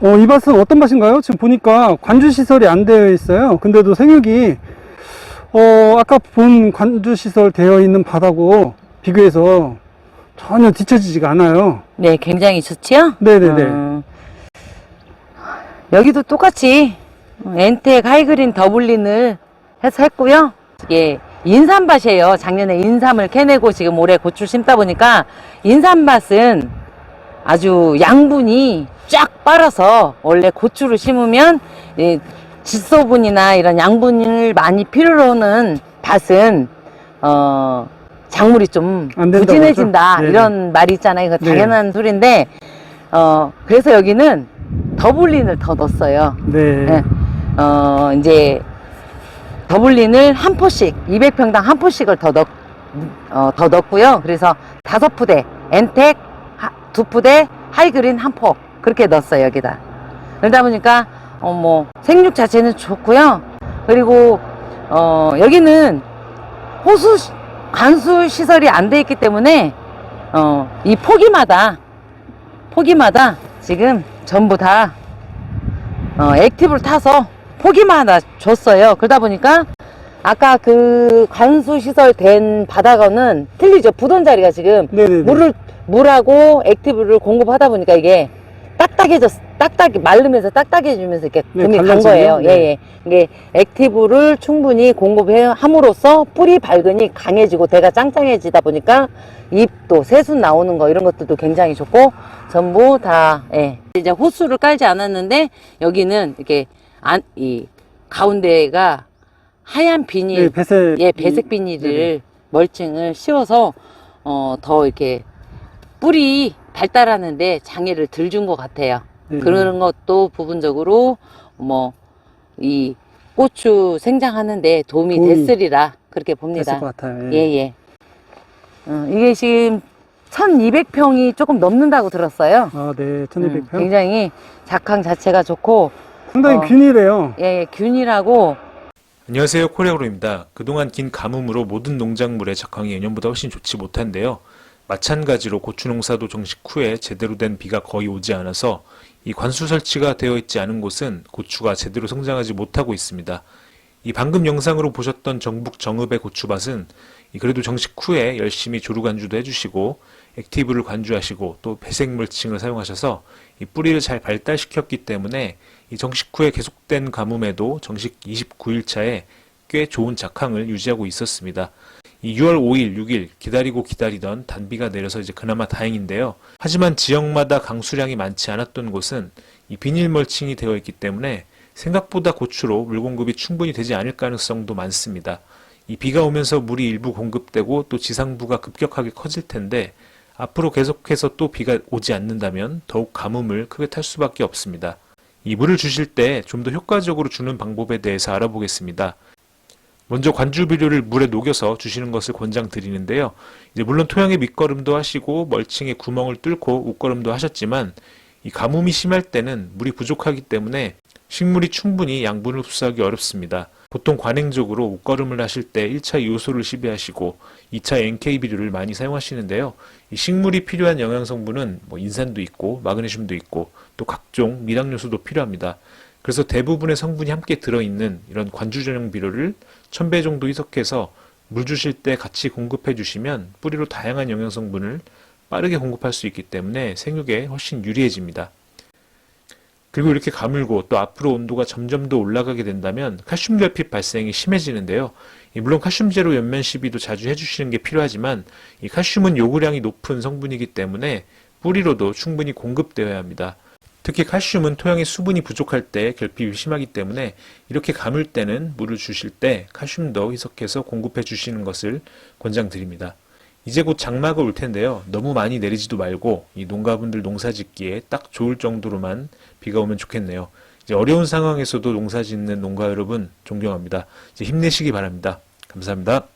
어, 이 밭은 어떤 밭인가요? 지금 보니까 관주 시설이 안 되어 있어요. 근데도 생육이 어, 아까 본 관주 시설 되어 있는 밭하고 비교해서 전혀 뒤처지지가 않아요. 네, 굉장히 좋지요? 네네네. 어, 여기도 똑같이 엔텍 하이그린 더블린을 해서 했고요. 이게 인삼밭이에요. 작년에 인삼을 캐내고 지금 올해 고추 심다 보니까 인삼밭은 아주 양분이 쫙 빨아서 원래 고추를 심으면 이 질소분이나 이런 양분을 많이 필요로 하는 밭은 어 작물이 좀 부진해진다? 네네. 이런 말이 있잖아요. 이거 네. 당연한 소리인데 어 그래서 여기는 더블린을 더 넣었어요. 네. 네. 어, 이제, 더블린을 한 포씩, 200평당 한 포씩을 더 넣, 어, 더 넣고요. 그래서 다섯 푸대, 엔텍 하- 두 푸대, 하이그린 한 포. 그렇게 넣었어요, 여기다. 그러다 보니까, 어, 뭐, 생육 자체는 좋고요. 그리고, 어, 여기는 호수, 시- 관수 시설이 안 돼 있기 때문에, 어, 이 포기마다, 포기마다 지금 전부 다 어, 액티브를 타서 포기만 하나 줬어요. 그러다 보니까 아까 그 관수 시설 된 바닥은 틀리죠. 부던 자리가 지금 네네네. 물을 물하고 액티브를 공급하다 보니까 이게 딱딱해졌 딱딱이 마르면서 딱딱해지면서 이렇게 네, 금이 간. 거예요. 네. 예, 예. 이게 액티브를 충분히 공급해 함으로써 뿌리 발근이 강해지고 대가 짱짱해지다 보니까 잎도 새순 나오는 거 이런 것들도 굉장히 좋고 전부 다 예. 이제 호수를 깔지 않았는데 여기는 이렇게 안 이 가운데가 하얀 비닐 네, 배색. 예, 배색 비닐을. 멀칭을 씌워서 어, 더 이렇게 뿌리 발달하는데 장애를 덜 준 것 같아요. 네네. 그런 것도 부분적으로 뭐 이 고추 생장하는데 도움이, 도움이 됐으리라 그렇게 봅니다. 됐을 것 같아요. 예, 예. 어, 이게 지금 1200평이 조금 넘는다고 들었어요. 아, 네. 음, 1200평. 굉장히 작황 자체가 좋고, 상당히 어. 균일해요. 예, 예, 균일하고, 안녕하세요 코레오로입니다. 그동안 긴 가뭄으로 모든 농작물의 작황이 예년보다 훨씬 좋지 못한데요. 마찬가지로 고추 농사도 정식 후에 제대로 된 비가 거의 오지 않아서 이 관수 설치가 되어 있지 않은 곳은 고추가 제대로 성장하지 못하고 있습니다. 이 방금 영상으로 보셨던 정북 정읍의 고추밭은 이 그래도 정식 후에 열심히 조루 관주도 해주시고 액티브를 관주하시고 또 배색 멀칭을 사용하셔서 이 뿌리를 잘 발달시켰기 때문에 이 정식 후에 계속된 가뭄에도 정식 29일 차에 꽤 좋은 작황을 유지하고 있었습니다. 이 6월 5일, 6일 기다리고 기다리던 단비가 내려서 이제 그나마 다행인데요. 하지만 지역마다 강수량이 많지 않았던 곳은 이 비닐 멀칭이 되어 있기 때문에 생각보다 고추로 물 공급이 충분히 되지 않을 가능성도 많습니다. 이 비가 오면서 물이 일부 공급되고 또 지상부가 급격하게 커질 텐데 앞으로 계속해서 또 비가 오지 않는다면 더욱 가뭄을 크게 탈 수밖에 없습니다. 이 물을 주실 때 좀 더 효과적으로 주는 방법에 대해서 알아보겠습니다. 먼저 관주 비료를 물에 녹여서 주시는 것을 권장드리는데요. 이제 물론 토양에 밑거름도 하시고 멀칭에 구멍을 뚫고 웃거름도 하셨지만 이 가뭄이 심할 때는 물이 부족하기 때문에 식물이 충분히 양분을 흡수하기 어렵습니다. 보통 관행적으로 웃거름을 하실 때 1차 요소를 시비하시고 2차 NK 비료를 많이 사용하시는데요. 이 식물이 필요한 영양 성분은 뭐 인산도 있고 마그네슘도 있고 또 각종 미량 요소도 필요합니다. 그래서 대부분의 성분이 함께 들어있는 이런 관주 전용 비료를 1000배 정도 희석해서 물 주실 때 같이 공급해 주시면 뿌리로 다양한 영양 성분을 빠르게 공급할 수 있기 때문에 생육에 훨씬 유리해집니다. 그리고 이렇게 가물고 또 앞으로 온도가 점점 더 올라가게 된다면 칼슘 결핍 발생이 심해지는데요. 이 물론 칼슘 제로 연면 시비도 자주 해주시는 게 필요하지만 이 칼슘은 요구량이 높은 성분이기 때문에 뿌리로도 충분히 공급되어야 합니다. 특히 칼슘은 토양에 수분이 부족할 때 결핍이 심하기 때문에 이렇게 감을 때는 물을 주실 때 칼슘도 희석해서 공급해 주시는 것을 권장드립니다. 이제 곧 장마가 올 텐데요. 너무 많이 내리지도 말고 이 농가분들 농사 짓기에 딱 좋을 정도로만 비가 오면 좋겠네요. 이제 어려운 상황에서도 농사 짓는 농가 여러분 존경합니다. 이제 힘내시기 바랍니다. 감사합니다.